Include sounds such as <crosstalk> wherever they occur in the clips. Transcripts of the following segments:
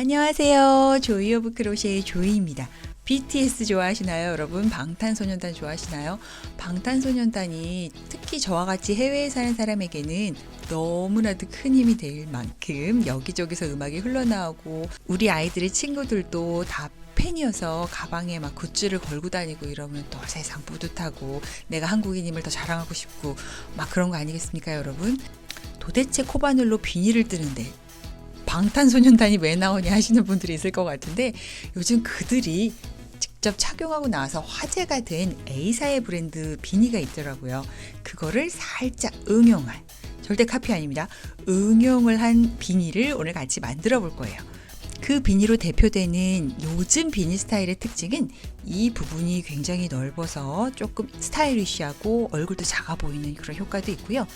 안녕하세요. 조이 오브 크로셰의 조이입니다. BTS 좋아하시나요, 여러분? 방탄소년단 좋아하시나요? 방탄소년단이 특히 저와 같이 해외에 사는 사람에게는 너무나도 큰 힘이 될 만큼 여기저기서 음악이 흘러나오고 우리 아이들의 친구들도 다 팬이어서 가방에 막 굿즈를 걸고 다니고 이러면 또 세상 뿌듯하고 내가 한국인임을 더 자랑하고 싶고 막 그런 거 아니겠습니까, 여러분? 도대체 코바늘로 비닐을 뜨는데 방탄소년단이 왜 나오냐 하시는 분들이 있을 것 같은데 요즘 그들이 직접 착용하고 나서 화제가 된 A사의 브랜드 비니가 있더라고요. 그거를 살짝 응용한 절대 카피 아닙니다. 응용을 한 비니를 오늘 같이 만들어 볼 거예요. 그 비니로 대표되는 요즘 비니 스타일의 특징은 이 부분이 굉장히 넓어서 조금 스타일리시하고 얼굴도 작아 보이는 그런 효과도 있고요.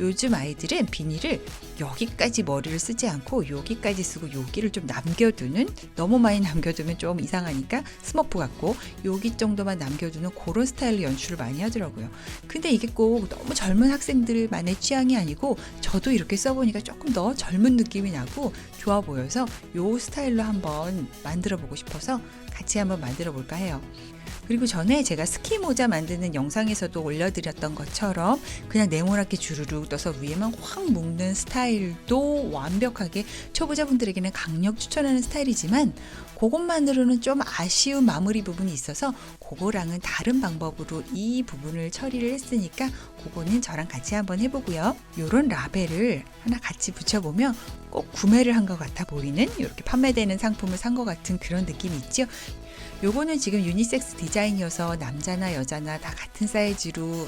요즘 아이들은 비니를 여기까지 머리를 쓰지 않고 여기까지 쓰고 여기를 좀 남겨두는 너무 많이 남겨두면 좀 이상하니까 스머프 같고 여기 정도만 남겨두는 그런 스타일로 연출을 많이 하더라고요. 근데 이게 꼭 너무 젊은 학생들만의 취향이 아니고 저도 이렇게 써보니까 조금 더 젊은 느낌이 나고 좋아 보여서 요 스타일로 한번 만들어 보고 싶어서 같이 한번 만들어 볼까 해요. 그리고 전에 제가 스키 모자 만드는 영상에서도 올려드렸던 것처럼 그냥 네모나게 주르륵 떠서 위에만 확 묶는 스타일도 완벽하게 초보자분들에게는 강력 추천하는 스타일이지만 그것만으로는 좀 아쉬운 마무리 부분이 있어서 그거랑은 다른 방법으로 이 부분을 처리를 했으니까 그거는 저랑 같이 한번 해보고요. 요런 라벨을 하나 같이 붙여보면 꼭 구매를 한 것 같아 보이는 이렇게 판매되는 상품을 산 것 같은 그런 느낌이 있죠. 요거는 지금 유니섹스 디자인이어서 남자나 여자나 다 같은 사이즈로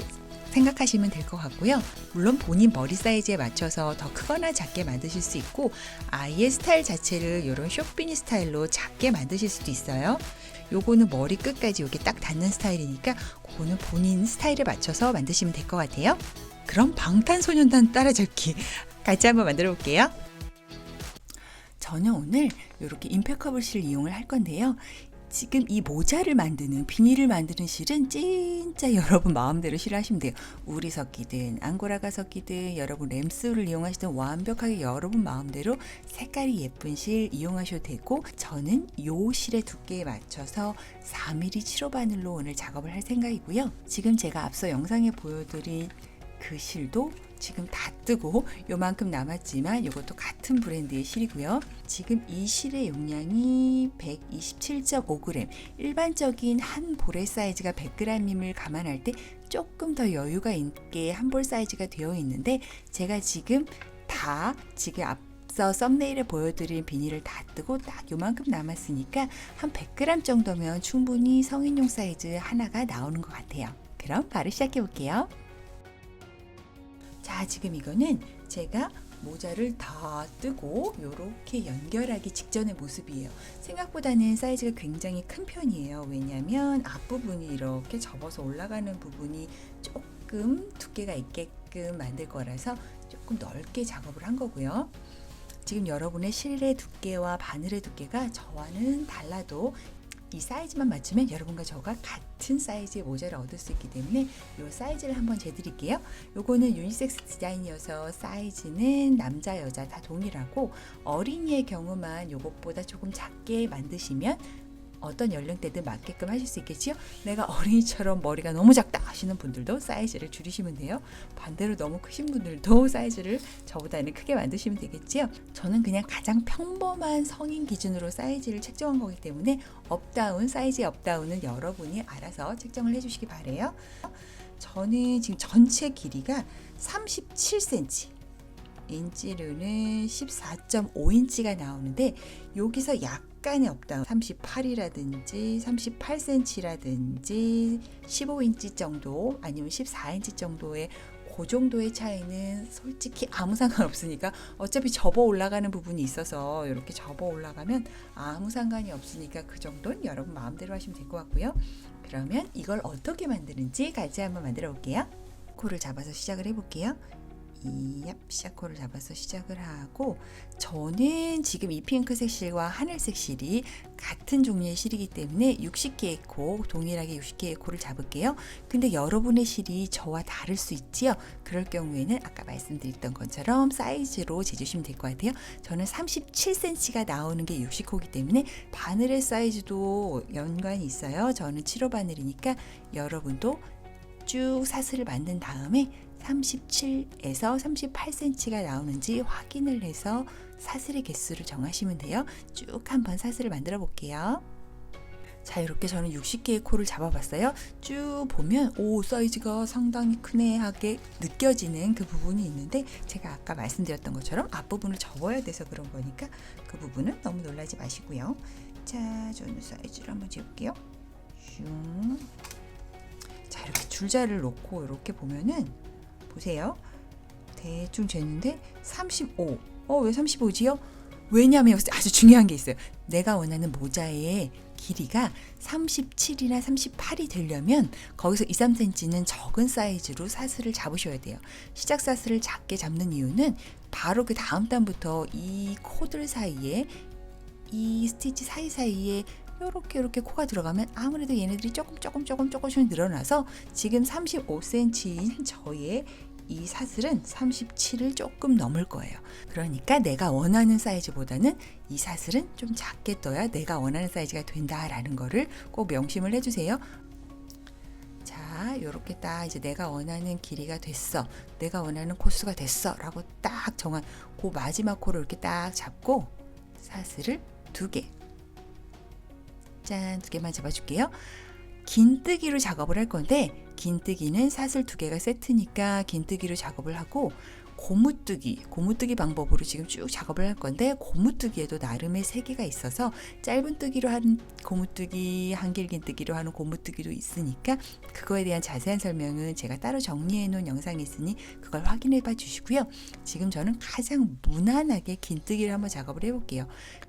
생각하시면 될 것 같고요. 물론 본인 머리 사이즈에 맞춰서 더 크거나 작게 만드실 수 있고 아이의 스타일 자체를 이런 쇼피니 스타일로 작게 만드실 수도 있어요. 요거는 머리 끝까지 여기 딱 닿는 스타일이니까 그거는 본인 스타일에 맞춰서 만드시면 될 것 같아요. 그럼 방탄소년단 따라잡기 같이 한번 만들어 볼게요. 저는 오늘 이렇게 임팩커블 실 이용을 할 건데요. 지금 이 모자를 만드는 비닐을 만드는 실은 진짜 <laughs> 여러분 마음대로 실하시면 돼요. 우리 섞이든 앙고라가 섞이든 여러분 램스를 이용하시든 완벽하게 여러분 마음대로 색깔이 예쁜 실 이용하셔도 되고 저는 요 실의 두께에 맞춰서 4mm 7호 바늘로 오늘 작업을 할 생각이고요. 지금 제가 앞서 영상에 보여드린 그 실도 지금 다 뜨고 요만큼 남았지만 이것도 같은 브랜드의 실이고요. 지금 이 실의 용량이 127.5g. 일반적인 한 볼의 사이즈가 100g임을 감안할 때 조금 더 여유가 있게 한 볼 사이즈가 되어 있는데 제가 지금 다 지금 앞 썸네일에 보여드린 비닐을 다 뜨고 딱 요만큼 남았으니까 한 100g 정도면 충분히 성인용 사이즈 하나가 나오는 것 같아요. 그럼 바로 시작해 볼게요. 자, 지금 이거는 제가 모자를 다 뜨고 이렇게 연결하기 직전의 모습이에요. 생각보다는 사이즈가 굉장히 큰 편이에요. 왜냐하면 앞부분이 이렇게 접어서 올라가는 부분이 조금 두께가 있게끔 만들 거라서 조금 넓게 작업을 한 거고요. 지금 여러분의 실의 두께와 바늘의 두께가 저와는 달라도 이 사이즈만 맞추면 여러분과 저가 같은 사이즈의 모자를 얻을 수 있기 때문에 이 사이즈를 한번 재드릴게요. 요거는 유니섹스 디자인이어서 사이즈는 남자 여자 다 동일하고 어린이의 경우만 요것보다 조금 작게 만드시면 어떤 연령대든 맞게끔 하실 수 있겠지요? 내가 어린이처럼 머리가 너무 작다 하시는 분들도 사이즈를 줄이시면 돼요. 반대로 너무 크신 분들도 <laughs> 사이즈를 저보다는 크게 만드시면 되겠지요? 저는 그냥 가장 평범한 성인 기준으로 사이즈를 책정한 거기 때문에 업다운, 사이즈의 업다운은 여러분이 알아서 책정을 해주시기 바래요. 저는 지금 전체 길이가 37cm. 인치로는 14.5인치가 나오는데 여기서 약간의 업다운 38이라든지 38cm라든지 15인치 정도 아니면 14인치 정도의 그 정도의 차이는 솔직히 아무 상관 없으니까 어차피 접어 올라가는 부분이 있어서 이렇게 접어 올라가면 아무 상관이 없으니까 그 정도는 여러분 마음대로 하시면 될 것 같고요. 그러면 이걸 어떻게 만드는지 같이 한번 만들어 볼게요. 코를 잡아서 시작을 해볼게요. 이얍 시작코를 잡아서 시작을 하고 저는 지금 이 핑크색 실과 하늘색 실이 같은 종류의 실이기 때문에 60개의 코 동일하게 60개의 코를 잡을게요. 근데 여러분의 실이 저와 다를 수 있지요. 그럴 경우에는 아까 말씀드렸던 것처럼 사이즈로 재주시면 될 것 같아요. 저는 37cm가 나오는 게 60코기 때문에 바늘의 사이즈도 연관이 있어요. 저는 7호 바늘이니까 여러분도 쭉 사슬을 만든 다음에 37에서 38cm가 나오는지 확인을 해서 사슬의 개수를 정하시면 돼요. 쭉 한번 사슬을 만들어 볼게요. 자, 이렇게 저는 60개의 코를 잡아봤어요. 쭉 보면 오 사이즈가 상당히 크네 하게 느껴지는 그 부분이 있는데 제가 아까 말씀드렸던 것처럼 앞부분을 접어야 돼서 그런 거니까 그 부분은 너무 놀라지 마시고요. 자, 저는 사이즈를 한번 재볼게요. 슝. 자, 이렇게 줄자를 놓고 이렇게 보면은 보세요. 대충 쟀는데 35. 어, 왜 35지요? 왜냐면 아주 중요한 게 있어요. 내가 원하는 모자의 길이가 37이나 38이 되려면 거기서 2, 3cm는 적은 사이즈로 사슬을 잡으셔야 돼요. 시작 사슬을 작게 잡는 이유는 바로 그 다음 단부터 이 코들 사이에 이 스티치 사이사이에 이렇게 이렇게 코가 들어가면 아무래도 얘네들이 조금 조금 조금 조금씩 늘어나서 지금 35cm인 저의 이 사슬은 37을 조금 넘을 거예요. 그러니까 내가 원하는 사이즈보다는 이 사슬은 좀 작게 떠야 내가 원하는 사이즈가 된다라는 거를 꼭 명심을 해주세요. 자, 요렇게 딱 이제 내가 원하는 길이가 됐어. 내가 원하는 코스가 됐어. 라고 딱 정한 그 마지막 코를 이렇게 딱 잡고 사슬을 두 개. 짠, 두 개만 잡아줄게요. 긴뜨기로 작업을 할 건데 긴뜨기는 사슬 두 개가 세트니까 긴뜨기로 작업을 하고 고무뜨기, 고무뜨기 방법으로 지금 쭉 작업을 할 건데 고무뜨기에도 나름의 세계가 있어서 짧은 뜨기로 하는 고무뜨기, 한길긴 뜨기로 하는 고무뜨기도 있으니까 그거에 대한 자세한 설명은 제가 따로 정리해 놓은 영상이 있으니 그걸 확인해 봐 주시고요. 지금 저는 가장 무난하게 긴 뜨기를 한번 작업을 해 볼게요.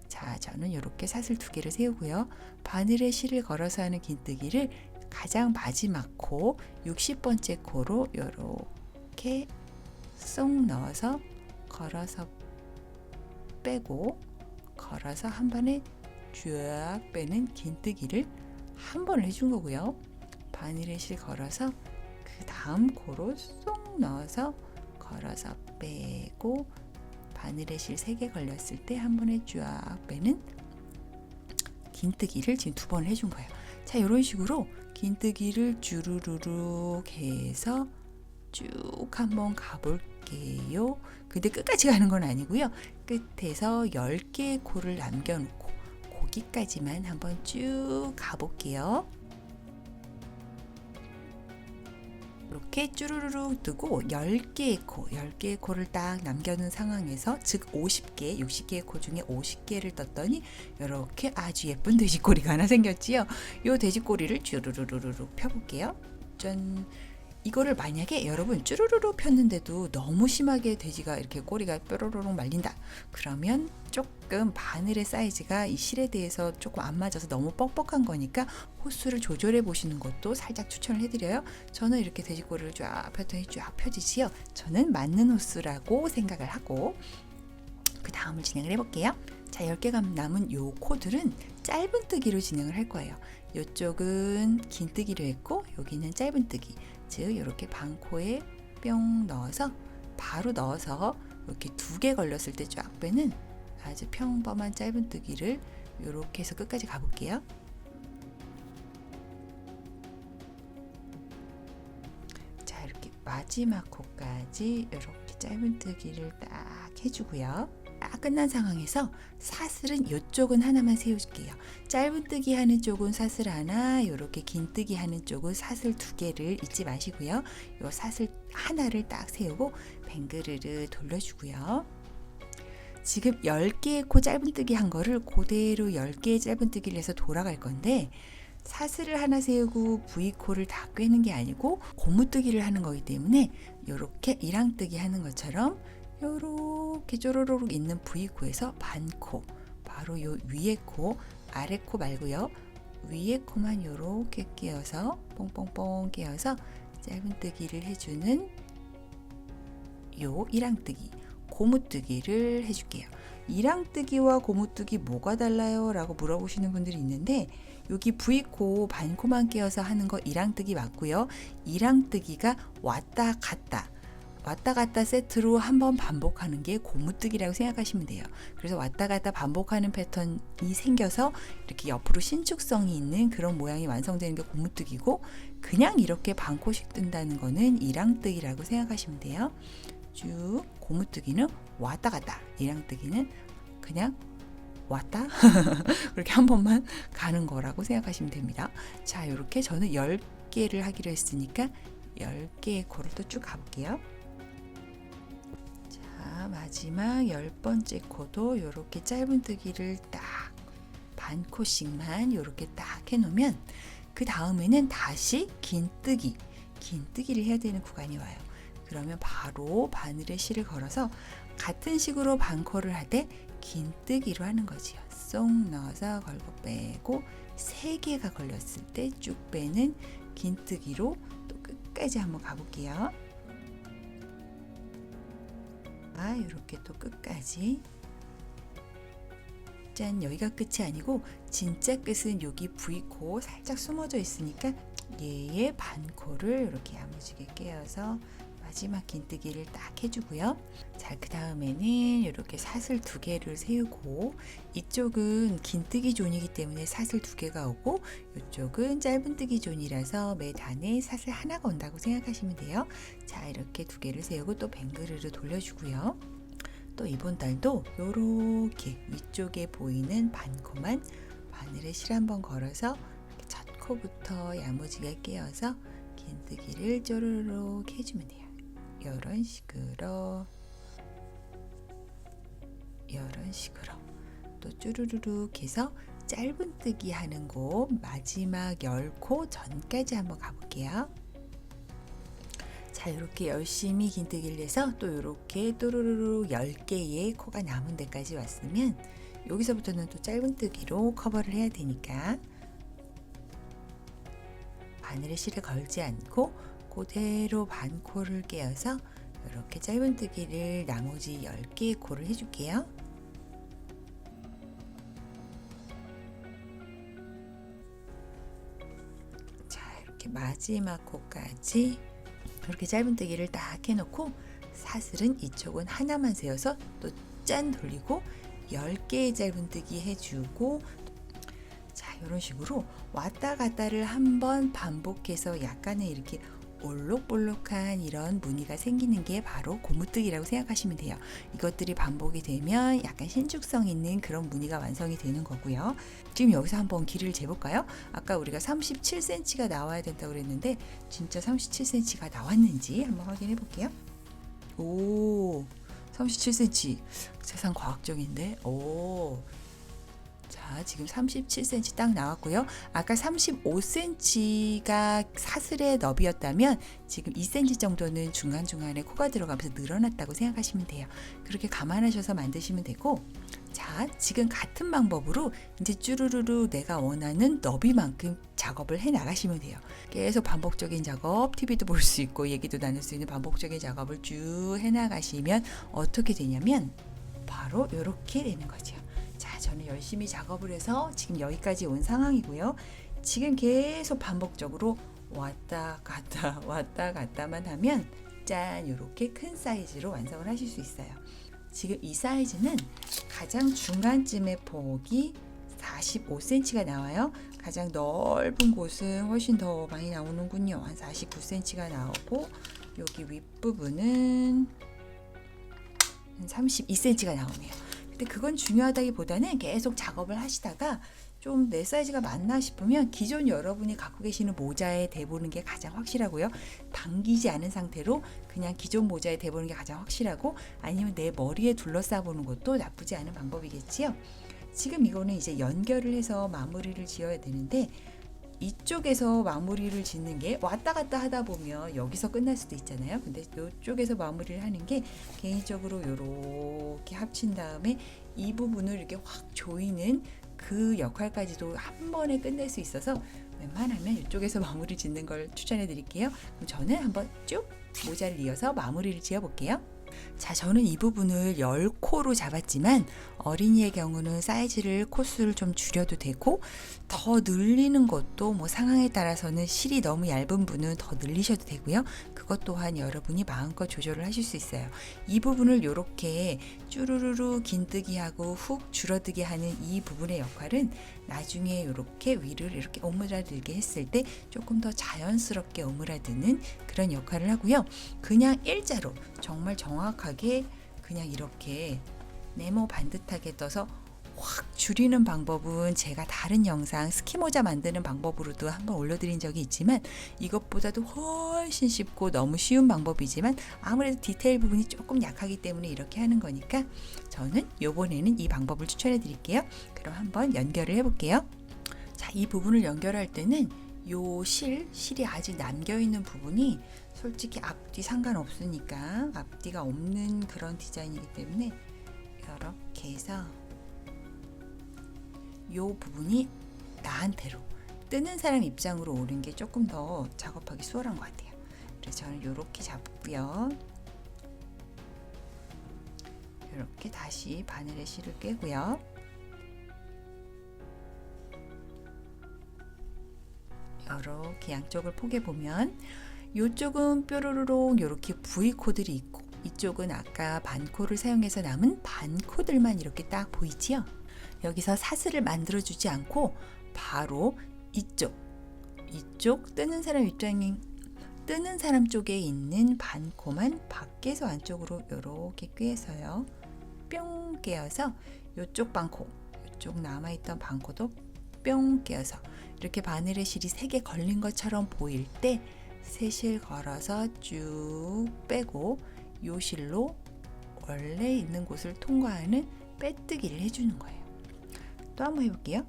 자, 저는 이렇게 사슬 두 개를 세우고요. 바늘에 실을 걸어서 하는 긴뜨기를 가장 마지막 코, 60번째 코로 이렇게 쏙 넣어서 걸어서 빼고 걸어서 한 번에 쭉 빼는 긴뜨기를 한 번을 해준 거고요. 바늘에 실 걸어서 그 다음 코로 쏙 넣어서 걸어서 빼고 바늘에 실 3개 걸렸을 때 한 번에 쫙 빼는 긴뜨기를 지금 두 번을 해준 거예요. 자, 이런 식으로 긴뜨기를 주르르륵 해서 쭉 한번 가볼게요. 근데 끝까지 가는 건 아니고요. 끝에서 10개의 코를 남겨놓고 거기까지만 한번 쭉 가볼게요. 이렇게 쭈루루룩 뜨고 10개의 코, 10개의 코를 딱 남겨놓은 상황에서 즉 50개, 60개의 코 중에 50개를 떴더니 이렇게 아주 예쁜 돼지꼬리가 하나 생겼지요. 이 돼지꼬리를 쭈루루루룩 펴볼게요. 짠. 이거를 만약에 여러분 쭈루루루 폈는데도 너무 심하게 돼지가 이렇게 꼬리가 뾰로로록 말린다. 그러면 조금 바늘의 사이즈가 이 실에 대해서 조금 안 맞아서 너무 뻑뻑한 거니까 호수를 조절해 보시는 것도 살짝 추천을 해드려요. 저는 이렇게 돼지 꼬리를 쫙 폈더니 쫙 펴지지요. 저는 맞는 호수라고 생각을 하고 그 다음을 진행을 해볼게요. 자, 10개가 남은 요 코들은 짧은 뜨기로 진행을 할 거예요. 이쪽은 긴 뜨기로 했고 여기는 짧은 뜨기. 즉 이렇게 반코에 뿅 넣어서 바로 넣어서 이렇게 두 개 걸렸을 때 쫙 빼는 아주 평범한 짧은 뜨기를 이렇게 해서 끝까지 가볼게요. 자 이렇게 마지막 코까지 이렇게 짧은 뜨기를 딱 해주고요. 딱 끝난 상황에서 사슬은 이쪽은 하나만 세워줄게요. 짧은 뜨기 하는 쪽은 사슬 하나, 이렇게 긴 뜨기 하는 쪽은 사슬 두 개를 잊지 마시고요. 이 사슬 하나를 딱 세우고 뱅그르르 돌려주고요. 지금 10개의 코 짧은 뜨기 한 거를 그대로 10개의 짧은 뜨기를 해서 돌아갈 건데 사슬을 하나 세우고 V코를 다 꿰는 게 아니고 고무뜨기를 하는 거기 때문에 이렇게 이랑뜨기 하는 것처럼 요렇게 쪼로로록 있는 V코에서 반코 바로 요 위에 코 아래 코 말고요 위에 코만 요렇게 끼워서 뽕뽕뽕 끼워서 짧은 뜨기를 해주는 요 이랑뜨기, 고무뜨기를 해줄게요. 이랑뜨기와 고무뜨기 뭐가 달라요? 라고 물어보시는 분들이 있는데 여기 V코 반코만 끼워서 하는 거 이랑뜨기 맞고요. 이랑뜨기가 왔다 갔다 왔다 갔다 세트로 한 번 반복하는 게 고무뜨기라고 생각하시면 돼요. 그래서 왔다 갔다 반복하는 패턴이 생겨서 이렇게 옆으로 신축성이 있는 그런 모양이 완성되는 게 고무뜨기고 그냥 이렇게 반코씩 뜬다는 거는 이랑뜨기라고 생각하시면 돼요. 쭉 고무뜨기는 왔다 갔다 이랑뜨기는 그냥 왔다 <laughs> 그렇게 한 번만 가는 거라고 생각하시면 됩니다. 자 이렇게 저는 10개를 하기로 했으니까 10개의 코를 또 쭉 가볼게요. 자 마지막 열 번째 코도 이렇게 짧은뜨기를 딱 반 코씩만 이렇게 딱 해놓으면 그 다음에는 다시 긴뜨기 긴뜨기를 해야 되는 구간이 와요. 그러면 바로 바늘에 실을 걸어서 같은 식으로 반코를 할 때 긴뜨기로 하는 거지요. 쏙 넣어서 걸고 빼고 세 개가 걸렸을 때 쭉 빼는 긴뜨기로 또 끝까지 한번 가볼게요. 아, 이렇게 또 끝까지. 짠, 여기가 끝이 아니고 진짜 끝은 여기 V코 살짝 숨어져 있으니까 얘의 반코를 이렇게 야무지게 깨어서 마지막 긴뜨기를 딱 해주고요. 자, 그 다음에는 이렇게 사슬 두 개를 세우고 이쪽은 긴뜨기 존이기 때문에 사슬 두 개가 오고 이쪽은 짧은뜨기 존이라서 매 단에 사슬 하나가 온다고 생각하시면 돼요. 자, 이렇게 두 개를 세우고 또 뱅그르르 돌려주고요. 또 이번 달도 이렇게 위쪽에 보이는 반코만 바늘에 실 한 번 걸어서 이렇게 첫 코부터 야무지게 깨어서 긴뜨기를 쪼르륵 해주면 돼요. 이런 식으로 이런 식으로 또 쭈르르륵 해서 짧은뜨기 하는 곳 마지막 10코 전까지 한번 가볼게요. 자 이렇게 열심히 긴뜨기를 해서 또 이렇게 또르르르 10개의 코가 남은 데까지 왔으면 여기서부터는 또 짧은뜨기로 커버를 해야 되니까 바늘에 실을 걸지 않고 그대로 반 코를 깨어서 이렇게 짧은뜨기를 나머지 10개의 코를 해줄게요. 자 이렇게 마지막 코까지 이렇게 짧은뜨기를 딱 해놓고 사슬은 이쪽은 하나만 세워서 또 짠 돌리고 10개의 짧은뜨기 해주고 자 이런 식으로 왔다 갔다를 한번 반복해서 약간의 이렇게 올록볼록한 이런 무늬가 생기는 게 바로 고무뜨기라고 생각하시면 돼요. 이것들이 반복이 되면 약간 신축성 있는 그런 무늬가 완성이 되는 거고요. 지금 여기서 한번 길이를 재볼까요? 아까 우리가 37cm가 나와야 된다고 그랬는데 진짜 37cm가 나왔는지 한번 확인해 볼게요. 오, 37cm. 세상 과학적인데. 오. 자, 지금 37cm 딱 나왔고요. 아까 35cm가 사슬의 너비였다면 지금 2cm 정도는 중간중간에 코가 들어가면서 늘어났다고 생각하시면 돼요. 그렇게 감안하셔서 만드시면 되고 자, 지금 같은 방법으로 이제 쭈루루루 내가 원하는 너비만큼 작업을 해 나가시면 돼요. 계속 반복적인 작업, TV도 볼 수 있고 얘기도 나눌 수 있는 반복적인 작업을 쭉 해 나가시면 어떻게 되냐면 바로 이렇게 되는 거죠. 자, 저는 열심히 작업을 해서 지금 여기까지 온 상황이고요. 지금 계속 반복적으로 왔다 갔다 <laughs> 왔다 갔다만 하면 짠 이렇게 큰 사이즈로 완성을 하실 수 있어요. 지금 이 사이즈는 가장 중간쯤의 폭이 45cm가 나와요. 가장 넓은 곳은 훨씬 더 많이 나오는군요. 한 49cm가 나오고 여기 윗부분은 한 32cm가 나오네요. 근데 그건 중요하다기보다는 계속 작업을 하시다가 좀 내 사이즈가 맞나 싶으면 기존 여러분이 갖고 계시는 모자에 대보는 게 가장 확실하고요. 당기지 않은 상태로 그냥 기존 모자에 대보는 게 가장 확실하고 아니면 내 머리에 둘러싸 보는 것도 나쁘지 않은 방법이겠지요. 지금 이거는 이제 연결을 해서 마무리를 지어야 되는데 이쪽에서 마무리를 짓는 게 왔다 갔다 하다 보면 여기서 끝날 수도 있잖아요. 근데 이쪽에서 마무리를 하는 게 개인적으로 이렇게 합친 다음에 이 부분을 이렇게 확 조이는 그 역할까지도 한 번에 끝낼 수 있어서 웬만하면 이쪽에서 <laughs> 마무리 짓는 걸 추천해 드릴게요. 그럼 저는 한번 쭉 모자를 이어서 마무리를 지어 볼게요. 자, 저는 이 부분을 10코로 잡았지만 어린이의 경우는 사이즈를 코수를 좀 줄여도 되고 더 늘리는 것도 뭐 상황에 따라서는 실이 너무 얇은 분은 더 늘리셔도 되고요. 그것 또한 여러분이 마음껏 조절을 하실 수 있어요. 이 부분을 이렇게 쭈루루루 긴뜨기하고 훅 줄어들게 하는 이 부분의 역할은 나중에 이렇게 위를 이렇게 오므라들게 했을 때 조금 더 자연스럽게 오므라드는 그런 역할을 하고요. 그냥 일자로 정말 정확하게 그냥 이렇게 네모 반듯하게 떠서 확 줄이는 방법은 제가 다른 영상 스키모자 만드는 방법으로도 한번 올려드린 적이 있지만 이것보다도 훨씬 쉽고 너무 쉬운 방법이지만 아무래도 디테일 부분이 조금 약하기 때문에 이렇게 하는 거니까 저는 요번에는 이 방법을 추천해 드릴게요. 그럼 한번 연결을 해 볼게요. 자, 이 부분을 연결할 때는 요 실, 실이 아직 남겨 있는 부분이 솔직히 앞뒤 상관없으니까 앞뒤가 없는 그런 디자인이기 때문에 이렇게 해서 요 부분이 나한테로 뜨는 사람 입장으로 오는 게 조금 더 작업하기 수월한 것 같아요. 그래서 저는 이렇게 잡고요. 이렇게 다시 바늘에 실을 꿰고요. 이렇게 양쪽을 포개 보면 이쪽은 뾰로로록 이렇게 V 코들이 있고 이쪽은 아까 반코를 사용해서 남은 반코들만 이렇게 딱 보이지요? 여기서 사슬을 만들어 주지 않고 바로 이쪽 이쪽 뜨는 사람 입장이 뜨는 사람 쪽에 있는 반코만 밖에서 안쪽으로 이렇게 꿰서요. 뿅 꿰어서 이쪽 반코 이쪽 남아있던 반코도 뿅 꿰어서 이렇게 바늘에 실이 세 개 걸린 것처럼 보일 때 세 실 걸어서 쭉 빼고 요 실로 원래 있는 곳을 통과하는 빼뜨기를 해주는 거예요. 또 한번 해볼게요.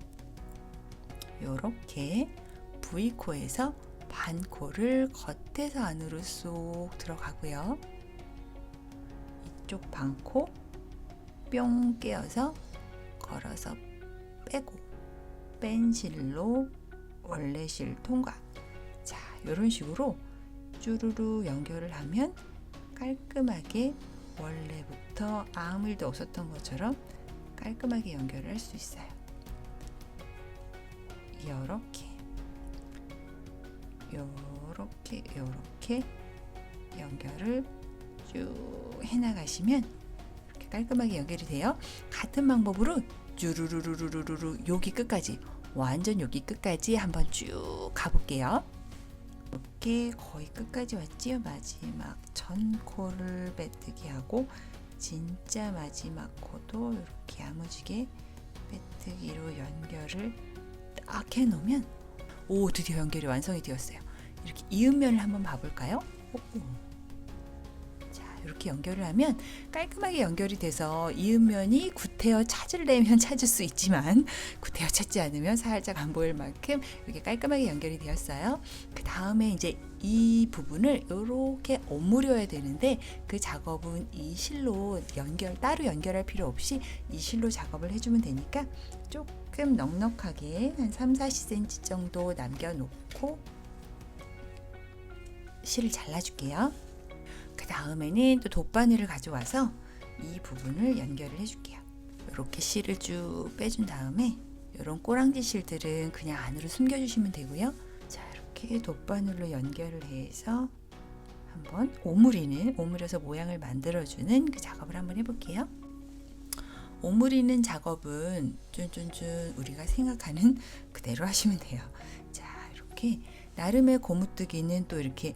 요렇게 V코에서 반코를 겉에서 안으로 쏙 들어가고요. 이쪽 반코 뿅 깨어서 걸어서 빼고 뺀 실로 원래 실 통과. 자, 이런 식으로 쭈루루 연결을 하면 깔끔하게 원래부터 아무 일도 없었던 것처럼 깔끔하게 연결을 할 수 있어요. 요렇게 요렇게 요렇게 연결을 쭉 해나가시면 이렇게 깔끔하게 연결이 돼요. 같은 방법으로 쭈루루루루루루 여기 끝까지 완전 여기 끝까지 한번 쭉 가볼게요. 이렇게 거의 끝까지 왔지요. 마지막 전 코를 빼뜨기 하고 진짜 마지막 코도 이렇게 야무지게 빼뜨기로 연결을 딱 해놓으면 오 드디어 연결이 완성이 되었어요. 이렇게 이음면을 한번 봐볼까요? 오, 오. 자 이렇게 연결을 하면 깔끔하게 연결이 돼서 이음면이 구태여 찾으려면 <laughs> 찾을 수 있지만 구태여 찾지 않으면 살짝 안 보일 만큼 이렇게 깔끔하게 연결이 되었어요. 그 다음에 이제 이 부분을 이렇게 오므려야 되는데 그 작업은 이 실로 연결 따로 연결할 필요 없이 이 실로 작업을 해주면 되니까 조금 넉넉하게 한 3, 40cm 정도 남겨놓고 실을 잘라줄게요. 그 다음에는 또 돗바늘을 가져와서 이 부분을 연결을 해줄게요. 이렇게 실을 쭉 빼준 다음에 이런 꼬랑지 실들은 그냥 안으로 숨겨주시면 되고요. 자 이렇게 돗바늘로 연결을 해서 한번 오므리는 오므려서 모양을 만들어주는 그 작업을 한번 해볼게요. 오므리는 작업은 쭌쭌쭌 우리가 생각하는 <laughs> 그대로 하시면 돼요. 자 이렇게 나름의 고무뜨기는 또 이렇게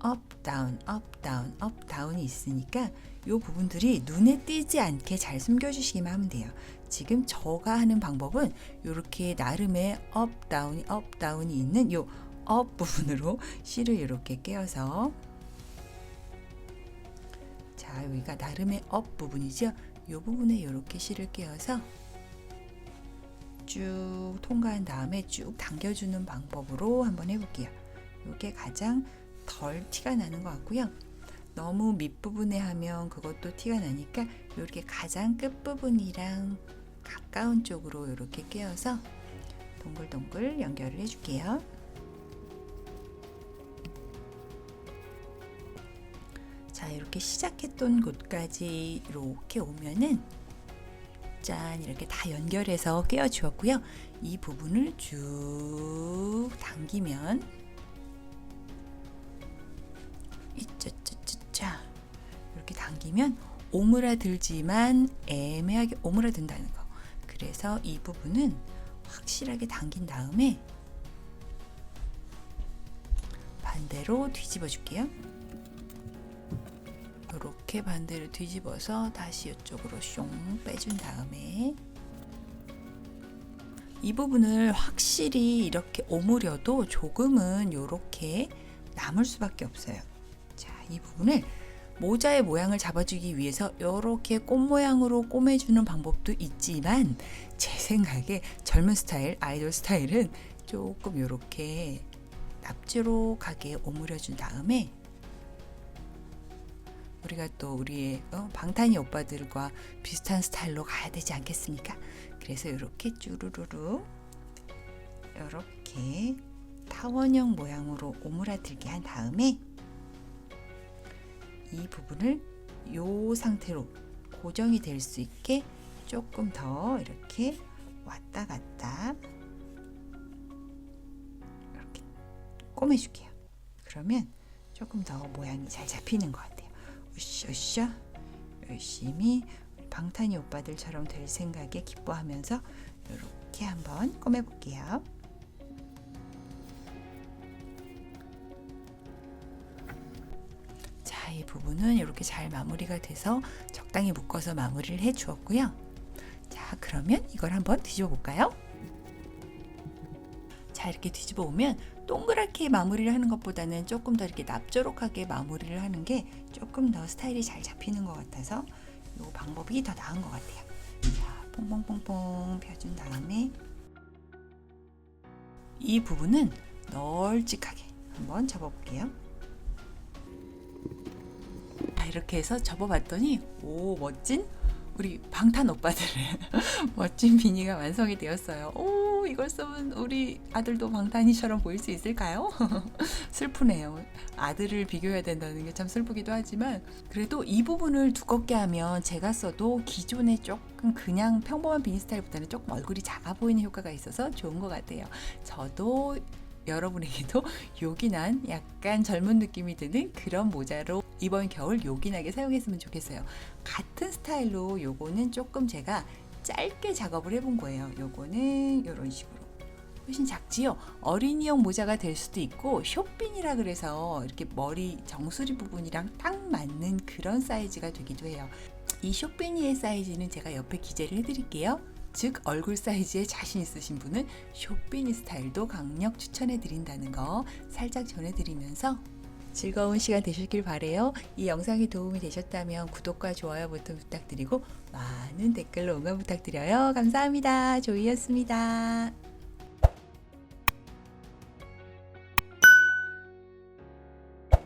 업 다운 업 다운 업 다운이 있으니까 이 부분들이 눈에 띄지 않게 잘 숨겨 주시기만 하면 돼요. 지금 저가 하는 방법은 이렇게 나름의 업 다운이 업 다운이 있는 요 업 부분으로 <laughs> 실을 이렇게 깨어서 자 여기가 나름의 업 부분이죠. 이 부분에 이렇게 실을 깨어서 쭉 통과한 다음에 쭉 당겨주는 방법으로 한번 해볼게요. 이게 가장 덜 티가 나는 것 같고요. 너무 밑부분에 하면 그것도 티가 나니까 이렇게 가장 끝부분이랑 가까운 쪽으로 이렇게 깨어서 동글동글 연결을 해줄게요. 자, 이렇게 시작했던 곳까지 이렇게 오면은 짠 이렇게 다 연결해서 꿰어 주었고요. 이 부분을 쭉 당기면 이짜짜짜짜 이렇게 당기면 오므라들지만 애매하게 오므라든다는 거. 그래서 이 부분은 확실하게 당긴 다음에 반대로 뒤집어 줄게요. 이렇게 반대로 뒤집어서 다시 이쪽으로 숑 빼준 다음에 이 부분을 확실히 이렇게 오므려도 조금은 이렇게 남을 수밖에 없어요. 자, 이 부분을 모자의 모양을 잡아주기 위해서 이렇게 꽃 모양으로 꼬매주는 방법도 있지만 제 생각에 젊은 스타일, 아이돌 스타일은 조금 이렇게 납작하게 오므려준 다음에 우리가 또 우리의 어, 방탄이 오빠들과 비슷한 스타일로 가야 되지 않겠습니까? 그래서 이렇게 쭈루루루 이렇게 타원형 모양으로 오므라들게 한 다음에 이 부분을 이 상태로 고정이 될 수 있게 조금 더 이렇게 왔다 갔다 이렇게 꼬매줄게요. 그러면 조금 더 모양이 잘 잡히는 것 같아요. 으쌰으쌰 열심히 방탄이 오빠들처럼 될 생각에 기뻐하면서 이렇게 한번 꼬매볼게요. 자, 이 부분은 이렇게 잘 마무리가 돼서 적당히 묶어서 마무리를 해 주었고요. 자, 그러면 이걸 한번 뒤집어 볼까요? 자, 이렇게 뒤집어 오면 동그랗게 마무리를 하는 것보다는 조금 더 이렇게 납조록하게 마무리를 하는 게 조금 더 스타일이 잘 잡히는 것 같아서 이 방법이 더 나은 것 같아요. 자, 퐁퐁퐁퐁 펴준 다음에 이 부분은 널찍하게 한번 접어볼게요. 자, 이렇게 해서 접어봤더니 오 멋진 우리 방탄 오빠들의 <laughs> 멋진 비니가 완성이 되었어요. 오 이걸 쓰면 우리 아들도 방탄이처럼 보일 수 있을까요? <laughs> 슬프네요. 아들을 비교해야 된다는 게 참 슬프기도 하지만 그래도 이 부분을 두껍게 하면 제가 써도 기존에 조금 그냥 평범한 비니 스타일보다는 조금 얼굴이 작아 보이는 효과가 있어서 좋은 것 같아요. 저도 여러분에게도 <laughs> 요긴한 약간 젊은 느낌이 드는 그런 모자로 이번 겨울 요긴하게 사용했으면 좋겠어요. 같은 스타일로 요거는 조금 제가 짧게 작업을 해본 거예요. 요거는 이런 식으로. 훨씬 작지요? 어린이용 모자가 될 수도 있고 쇼핀이라 그래서 이렇게 머리 정수리 부분이랑 딱 맞는 그런 사이즈가 되기도 해요. 이 쇼핀이의 사이즈는 제가 옆에 기재를 해드릴게요. 즉 얼굴 사이즈에 자신 있으신 분은 쇼피니 스타일도 강력 추천해 드린다는 거 살짝 전해드리면서 즐거운 시간 되셨길 바래요. 이 영상이 도움이 되셨다면 구독과 좋아요 버튼 부탁드리고 많은 댓글로 응원 부탁드려요. 감사합니다. 조이였습니다.